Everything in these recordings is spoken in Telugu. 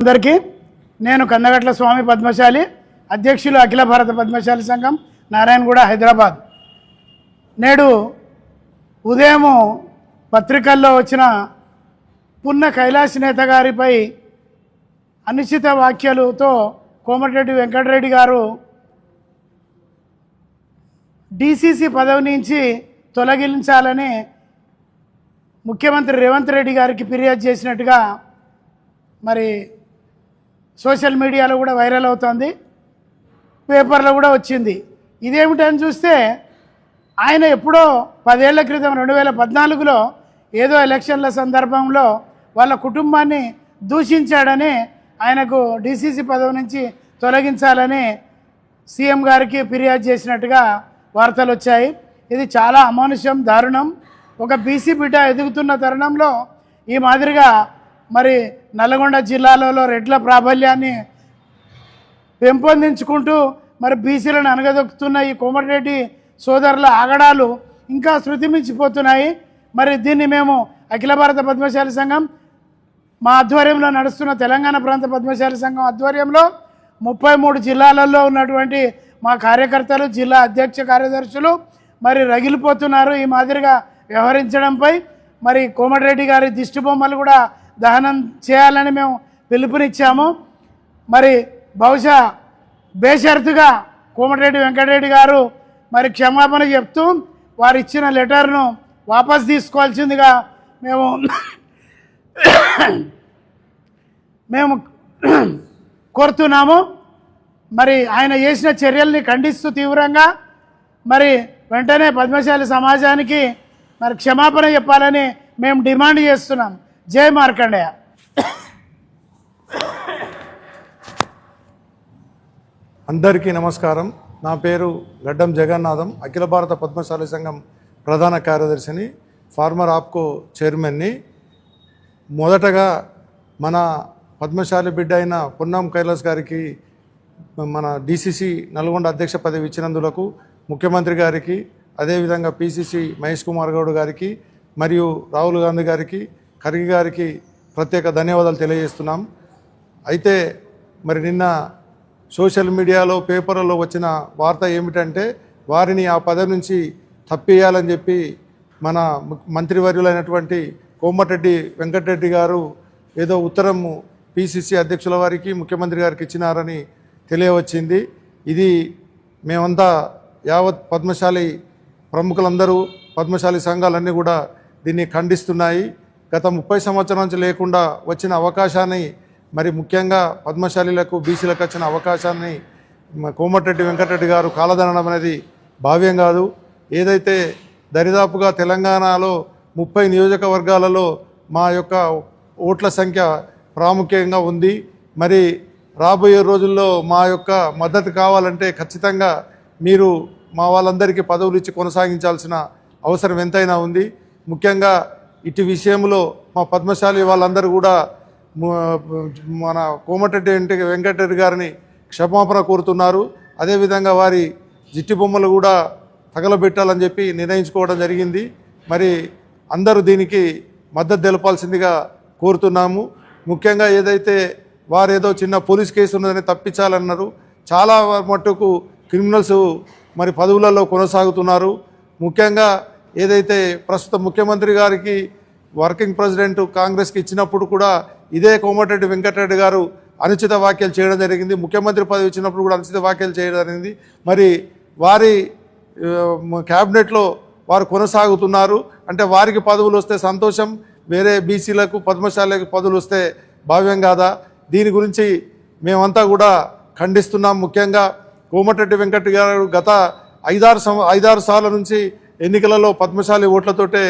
అందరికీ నేను కందగట్ల స్వామి పద్మశాలి అధ్యక్షులు అఖిల భారత పద్మశాలి సంఘం నారాయణగూడ హైదరాబాద్. నేడు ఉదయము పత్రికల్లో వచ్చిన పున్న కైలాస్ నేత గారిపై అనుచిత వ్యాఖ్యలతో కోమటిరెడ్డి వెంకటరెడ్డి గారు డీసీసీ పదవి నుంచి తొలగించాలని ముఖ్యమంత్రి రేవంత్ రెడ్డి గారికి ఫిర్యాదు చేసినట్టుగా మరి సోషల్ మీడియాలో కూడా వైరల్ అవుతుంది పేపర్లో కూడా వచ్చింది. ఇదేమిటని చూస్తే ఆయన ఎప్పుడో పదేళ్ళ క్రితం రెండు వేల పద్నాలుగులో ఏదో ఎలక్షన్ల సందర్భంలో వాళ్ళ కుటుంబాన్ని దూషించాడని ఆయనకు డీసీసీ పదవి నుంచి తొలగించాలని సీఎం గారికి ఫిర్యాదు చేసినట్టుగా వార్తలు వచ్చాయి. ఇది చాలా అమానుష్యం దారుణం. ఒక బీసీ బిడ్డ ఎదుగుతున్న తరుణంలో ఈ మాదిరిగా మరి నల్గొండ జిల్లాలలో రెడ్ల ప్రాబల్యాన్ని పెంపొందించుకుంటూ మరి బీసీలను అనగదొక్కుతున్న ఈ కోమటిరెడ్డి సోదరుల ఆగడాలు ఇంకా శృతి మించిపోతున్నాయి మరి దీన్ని మేము అఖిల భారత పద్మశాలి సంఘం మా ఆధ్వర్యంలో నడుస్తున్న తెలంగాణ ప్రాంత పద్మశాలి సంఘం ఆధ్వర్యంలో ముప్పై మూడు జిల్లాలలో ఉన్నటువంటి మా కార్యకర్తలు జిల్లా అధ్యక్ష కార్యదర్శులు మరి రగిలిపోతున్నారు ఈ మాదిరిగా వ్యవహరించడంపై. మరి కోమటిరెడ్డి గారి దిష్టి బొమ్మలు కూడా దహనం చేయాలని మేము పిలుపునిచ్చాము. మరి బహుశా బేషరతుగా కోమటిరెడ్డి వెంకటరెడ్డి గారు మరి క్షమాపణ చెప్తూ వారు ఇచ్చిన లెటర్ను వాపస్ తీసుకోవాల్సిందిగా మేము మేము కోరుతున్నాము. మరి ఆయన చేసిన చర్యల్ని ఖండిస్తూ తీవ్రంగా మరి వెంటనే పద్మశాలి సమాజానికి మరి క్షమాపణ చెప్పాలని మేము డిమాండ్ చేస్తున్నాం. జై మార్కండేయ. అందరికీ నమస్కారం. నా పేరు గడ్డం జగన్నాథం అఖిల భారత పద్మశాలి సంఘం ప్రధాన కార్యదర్శిని ఫార్మర్ ఆప్కో చైర్మన్ని. మొదటగా మన పద్మశాలి బిడ్డ అయిన పున్నం కైలాస్ గారికి మన డిసిసి నల్గొండ అధ్యక్ష పదవి ఇచ్చినందులకు ముఖ్యమంత్రి గారికి అదేవిధంగా పిసిసి మహేష్ కుమార్ గౌడ్ గారికి మరియు రాహుల్ గాంధీ గారికి ఖర్గే గారికి ప్రత్యేక ధన్యవాదాలు తెలియజేస్తున్నాం. అయితే మరి నిన్న సోషల్ మీడియాలో పేపర్లలో వచ్చిన వార్త ఏమిటంటే వారిని ఆ పదవి నుంచి తప్పేయాలని చెప్పి మన మంత్రివర్యులైనటువంటి కోమటిరెడ్డి వెంకటరెడ్డి గారు ఏదో ఉత్తరము పిసిసి అధ్యక్షుల వారికి ముఖ్యమంత్రి గారికి ఇచ్చినారని తెలియవచ్చింది. ఇది మేమంతా యావత్ పద్మశాలి ప్రముఖులందరూ పద్మశాలి సంఘాలన్నీ కూడా దీన్ని ఖండిస్తున్నాయి. గత ముప్పై సంవత్సరం నుంచి లేకుండా వచ్చిన అవకాశాన్ని మరి ముఖ్యంగా పద్మశాలీలకు బీసీలకు వచ్చిన అవకాశాన్ని కోమటిరెడ్డి వెంకటరెడ్డి గారు కాలదనడం అనేది భావ్యం కాదు. ఏదైతే దరిదాపుగా తెలంగాణలో ముప్పై నియోజకవర్గాలలో మా యొక్క ఓట్ల సంఖ్య ప్రాముఖ్యంగా ఉంది. మరి రాబోయే రోజుల్లో మా యొక్క మద్దతు కావాలంటే ఖచ్చితంగా మీరు మా వాళ్ళందరికీ పదవులు ఇచ్చి కొనసాగించాల్సిన అవసరం ఎంతైనా ఉంది. ముఖ్యంగా ఇటు విషయంలో మా పద్మశాలి వాళ్ళందరూ కూడా మన కోమటరెడ్డి వెంకట వెంకటరెడ్డి గారిని క్షమాపణ కోరుతున్నారు. అదేవిధంగా వారి జిట్టి బొమ్మలు కూడా తగలబెట్టాలని చెప్పి నిర్ణయించుకోవడం జరిగింది. మరి అందరూ దీనికి మద్దతు తెలపాల్సిందిగా కోరుతున్నాము. ముఖ్యంగా ఏదైతే వారు ఏదో చిన్న పోలీస్ కేసు ఉన్నదని తప్పించాలన్నారు. చాలా మట్టుకు క్రిమినల్స్ మరి పదవులలో కొనసాగుతున్నారు. ముఖ్యంగా ఏదైతే ప్రస్తుత ముఖ్యమంత్రి గారికి వర్కింగ్ ప్రెసిడెంట్ కాంగ్రెస్కి ఇచ్చినప్పుడు కూడా ఇదే కోమటిరెడ్డి వెంకటరెడ్డి గారు అనుచిత వ్యాఖ్యలు చేయడం జరిగింది. ముఖ్యమంత్రి పదవి ఇచ్చినప్పుడు కూడా అనుచిత వ్యాఖ్యలు చేయడం జరిగింది. మరి వారి క్యాబినెట్లో వారు కొనసాగుతున్నారు. అంటే వారికి పదవులు వస్తే సంతోషం వేరే బీసీలకు పద్మశాలకు పదవులు వస్తే భావ్యం కాదా? దీని గురించి మేమంతా కూడా ఖండిస్తున్నాం. ముఖ్యంగా కోమటిరెడ్డి వెంకట గారు గత ఐదారు సం ఐదారు సార్ల నుంచి ఎన్నికలలో పద్మశాలి ఓట్లతోటే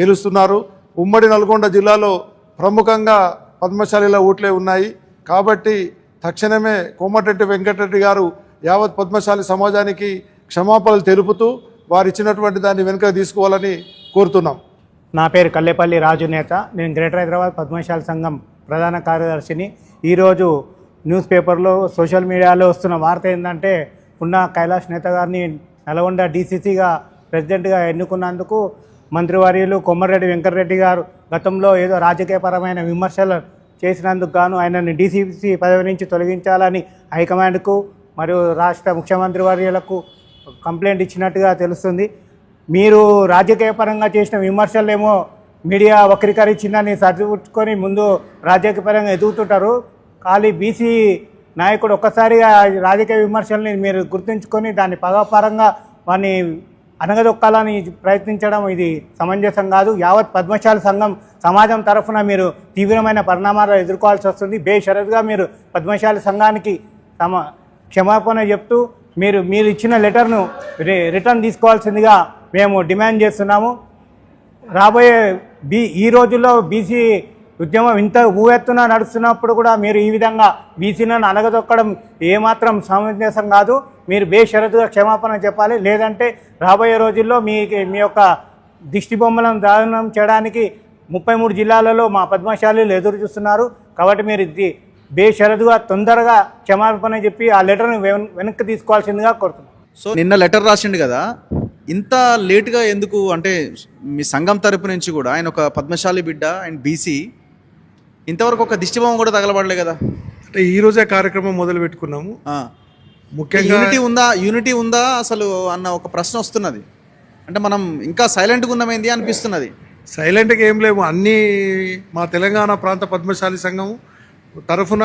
గెలుస్తున్నారు. ఉమ్మడి నల్గొండ జిల్లాలో ప్రముఖంగా పద్మశాలిల ఓట్లే ఉన్నాయి. కాబట్టి తక్షణమే కోమటిరెడ్డి వెంకటరెడ్డి గారు యావత్ పద్మశాలి సమాజానికి క్షమాపణలు తెలుపుతూ వారు ఇచ్చినటువంటి దాన్ని వెనుక తీసుకోవాలని కోరుతున్నాం. నా పేరు కల్లేపల్లి రాజు నేత. నేను గ్రేటర్ హైదరాబాద్ పద్మశాలి సంఘం ప్రధాన కార్యదర్శిని. ఈరోజు న్యూస్ పేపర్లో సోషల్ మీడియాలో వస్తున్న వార్త ఏంటంటే ఉన్న కైలాష్ నేత గారిని నల్గొండ డీసీసీగా ప్రెసిడెంట్గా ఎన్నుకున్నందుకు మంత్రివర్యులు కొమ్మరెడ్డి వెంకటరెడ్డి గారు గతంలో ఏదో రాజకీయపరమైన విమర్శలు చేసినందుకు గాను ఆయనని డీసీసీ పదవి నుంచి తొలగించాలని హైకమాండ్కు మరియు రాష్ట్ర ముఖ్యమంత్రి వర్యులకు కంప్లైంట్ ఇచ్చినట్టుగా తెలుస్తుంది. మీరు రాజకీయపరంగా చేసిన విమర్శలేమో మీడియా వక్రీకరించిందని సర్దుపుచ్చుకొని ముందు రాజకీయపరంగా ఎదుగుతుంటారు. ఖాళీ బీసీ నాయకుడు ఒక్కసారిగా రాజకీయ విమర్శల్ని మీరు గుర్తుంచుకొని దాన్ని పగపరంగా వారిని అనగదొక్కాలని ప్రయత్నించడం ఇది సమంజసం కాదు. యావత్ పద్మశాలి సంఘం సమాజం తరఫున మీరు తీవ్రమైన పరిణామాలు ఎదుర్కోవాల్సి వస్తుంది. బేషరతుగా మీరు పద్మశాలి సంఘానికి తమ క్షమాపణ చెప్తూ మీరు మీరు ఇచ్చిన లెటర్ను రి రిటర్న్ తీసుకోవాల్సిందిగా మేము డిమాండ్ చేస్తున్నాము. రాబోయే బీ ఈ రోజుల్లో బీసీ ఉద్యమం ఇంత ఊవెత్తున నడుస్తున్నప్పుడు కూడా మీరు ఈ విధంగా బీసీలను అనగదొక్కడం ఏమాత్రం సమంజసం కాదు. మీరు బేషరతుగా క్షమాపణ చెప్పాలి. లేదంటే రాబోయే రోజుల్లో మీ మీ యొక్క దిష్టి బొమ్మలను చేయడానికి ముప్పై మూడు జిల్లాలలో మా పద్మశాలీలు ఎదురు చూస్తున్నారు. కాబట్టి మీరు ఇది బేషరతుగా తొందరగా క్షమాపణ చెప్పి ఆ లెటర్ను వెన్- వెనక్కి తీసుకోవాల్సిందిగా కోరుతున్నాను. సో నిన్న లెటర్ రాసిండు కదా ఇంత లేట్గా ఎందుకు అంటే మీ సంఘం తరపు నుంచి కూడా ఆయన ఒక పద్మశాలి బిడ్డ అండ్ బీసీ ఇంతవరకు ఒక దిష్టిబొమ్మ కూడా తగలబడలే కదా. అంటే ఈ రోజే కార్యక్రమం మొదలు పెట్టుకున్నాము. ముఖ్యంగా యూనిటీ ఉందా యూనిటీ ఉందా అసలు అన్న ఒక ప్రశ్న వస్తున్నది. అంటే మనం ఇంకా సైలెంట్గా ఉన్నామేంది అనిపిస్తున్నది. సైలెంట్గా ఏం లేవు. అన్నీ మా తెలంగాణ ప్రాంత పద్మశాలి సంఘం తరఫున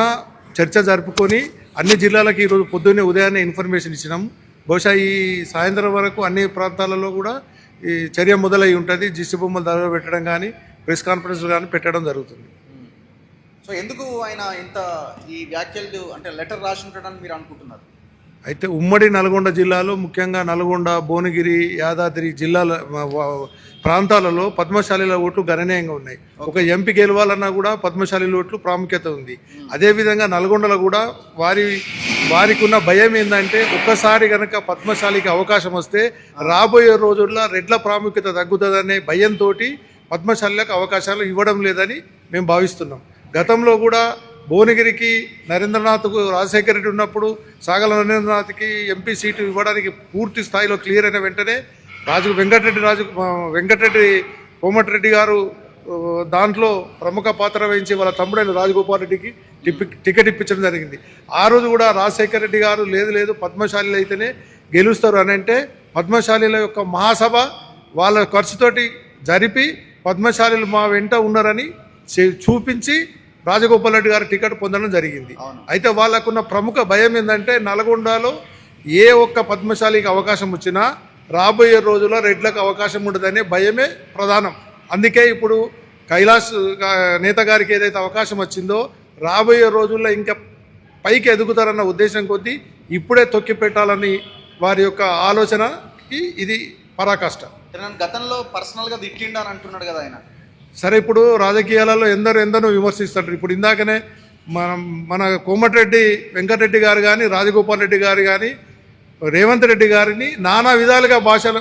చర్చ జరుపుకొని అన్ని జిల్లాలకు ఈరోజు పొద్దున్నే ఉదయాన్నే ఇన్ఫర్మేషన్ ఇచ్చినాం. బహుశా ఈ సాయంత్రం వరకు అన్ని ప్రాంతాలలో కూడా ఈ చర్య మొదలై ఉంటుంది. జిస్టి బొమ్మలు ధర పెట్టడం కానీ ప్రెస్ కాన్ఫరెన్స్ కానీ పెట్టడం జరుగుతుంది. సో ఎందుకు ఆయన ఇంత ఈ వ్యాఖ్యలు అంటే లెటర్ రాసి ఉంటాడని మీరు అనుకుంటున్నారు? అయితే ఉమ్మడి నల్గొండ జిల్లాలో ముఖ్యంగా నల్గొండ భువనగిరి యాదాద్రి జిల్లాల ప్రాంతాలలో పద్మశాలిల ఓట్లు గణనీయంగా ఉన్నాయి. ఒక ఎంపీ గెలవాలన్నా కూడా పద్మశాలిల ఓట్లు ప్రాముఖ్యత ఉంది. అదేవిధంగా నల్గొండలో కూడా వారి వారికి ఉన్న భయం ఏంటంటే ఒక్కసారి కనుక పద్మశాలికి అవకాశం వస్తే రాబోయే రోజుల్లో రెడ్ల ప్రాముఖ్యత తగ్గుతుందనే భయంతో పద్మశాలిలకు అవకాశాలు ఇవ్వడం లేదని మేము భావిస్తున్నాం. గతంలో కూడా భువనగిరికి నరేంద్రనాథ్కు రాజశేఖర రెడ్డి ఉన్నప్పుడు సాగల నరేంద్రనాథ్కి ఎంపీ సీటు ఇవ్వడానికి పూర్తి స్థాయిలో క్లియర్ అయిన వెంటనే రాజు వెంకటరెడ్డి రాజు వెంకటరెడ్డి కోమటిరెడ్డి గారు దాంట్లో ప్రముఖ పాత్ర వహించి వాళ్ళ తమ్ముడైన రాజగోపాల్ రెడ్డికి టికెట్ ఇప్పించడం జరిగింది. ఆ రోజు కూడా రాజశేఖర రెడ్డి గారు లేదు లేదు పద్మశాలిలు అయితేనే గెలుస్తారు అని అంటే పద్మశాలిల యొక్క మహాసభ వాళ్ళ ఖర్చుతోటి జరిపి పద్మశాలిలు మా వెంట ఉన్నారని చే- చూపించి రాజగోపాల్ రెడ్డి గారు టికెట్ పొందడం జరిగింది. అయితే వాళ్ళకున్న ప్రముఖ భయం ఏంటంటే నల్గొండలో ఏ ఒక్క పద్మశాలికి అవకాశం వచ్చినా రాబోయే రోజుల్లో రెడ్లకు అవకాశం ఉండదనే భయమే ప్రధానం. అందుకే ఇప్పుడు కైలాస్ నేత గారికి ఏదైతే అవకాశం వచ్చిందో రాబోయే రోజుల్లో ఇంకా పైకి ఎదుగుతారన్న ఉద్దేశం కొద్దీ ఇప్పుడే తొక్కి పెట్టాలని వారి యొక్క ఆలోచనకి ఇది పరాకాష్ట. గతంలో పర్సనల్గా తిట్టిండు అంటున్నాడు కదా ఆయన. సరే ఇప్పుడు రాజకీయాలలో ఎందరో ఎందరో విమర్శిస్తారు ఇప్పుడు ఇందాకనే మనం మన కోమటిరెడ్డి వెంకటరెడ్డి గారు కానీ రాజగోపాల్ రెడ్డి గారు కానీ రేవంత్ రెడ్డి గారిని నానా విధాలుగా భాషల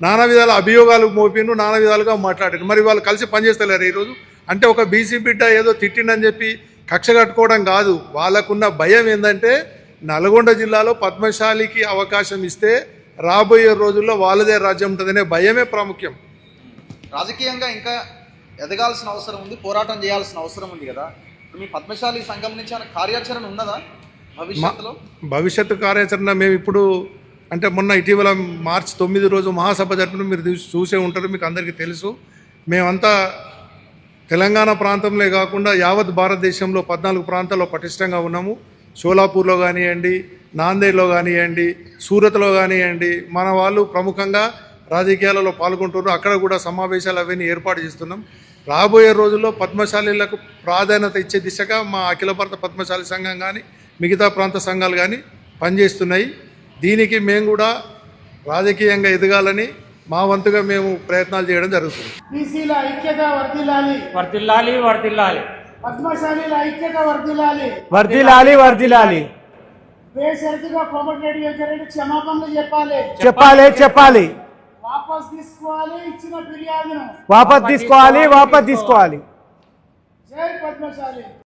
నానా విధాల అభియోగాలు మోపిండు నానా విధాలుగా మాట్లాడారు. మరి వాళ్ళు కలిసి పనిచేస్తలేరు ఈరోజు? అంటే ఒక బీసీ బిడ్డ ఏదో తిట్టిండని చెప్పి కక్ష కట్టుకోవడం కాదు. వాళ్ళకున్న భయం ఏంటంటే నల్గొండ జిల్లాలో పద్మశాలికి అవకాశం ఇస్తే రాబోయే రోజుల్లో వాళ్ళదే రాజ్యం ఉంటుందనే భయమే ప్రాముఖ్యం. రాజకీయంగా ఇంకా ఎదగాల్సిన అవసరం ఉంది పోరాటం చేయాల్సిన అవసరం ఉంది కదా. మీ పద్మశాలి సంఘం నుంచి కార్యాచరణ ఉన్నదా భవిష్యత్తులో? భవిష్యత్తు కార్యాచరణ మేము ఇప్పుడు అంటే మొన్న ఇటీవల మార్చి తొమ్మిది రోజు మహాసభ జరిపిన మీరు చూసే ఉంటారు మీకు అందరికీ తెలుసు. మేమంతా తెలంగాణ ప్రాంతంలో కాకుండా యావత్ భారతదేశంలో పద్నాలుగు ప్రాంతాల్లో పటిష్టంగా ఉన్నాము. షోలాపూర్లో కానివ్వండి నాందేడ్లో కానివ్వండి సూరత్లో కానివ్వండి మన వాళ్ళు ప్రముఖంగా రాజకీయాలలో పాల్గొంటున్నారు. అక్కడ కూడా సమావేశాలు అవన్నీ ఏర్పాటు చేస్తున్నాం. రాబోయే రోజుల్లో పద్మశాలీలకు ప్రాధాన్యత ఇచ్చే దిశగా మా అఖిల భారత పద్మశాలి సంఘం కానీ మిగతా ప్రాంత సంఘాలు కానీ పనిచేస్తున్నాయి. దీనికి మేము కూడా రాజకీయంగా ఎదగాలని మా వంతుగా మేము ప్రయత్నాలు చేయడం జరుగుతుంది. బీసీల ఐక్యత వర్ధిల్లాలి. వర్దిల్లాలి వర్దిల్లాలి పద్మశాలీల ఐక్యత వర్ధిల్లాలి. వర్దిలాలి వర్దిలాలి బేసరిగా కోమటిరెడ్డి వెంకరెడ్డి క్షమాపణలు చెప్పాలి. చెప్పాలి చెప్పాలి. వాపస్ తీసుకోవాలి ఇచ్చిన ఫిర్యాదును వాపస్ తీసుకోవాలి వాపస్ తీసుకోవాలి జై పద్మశాలి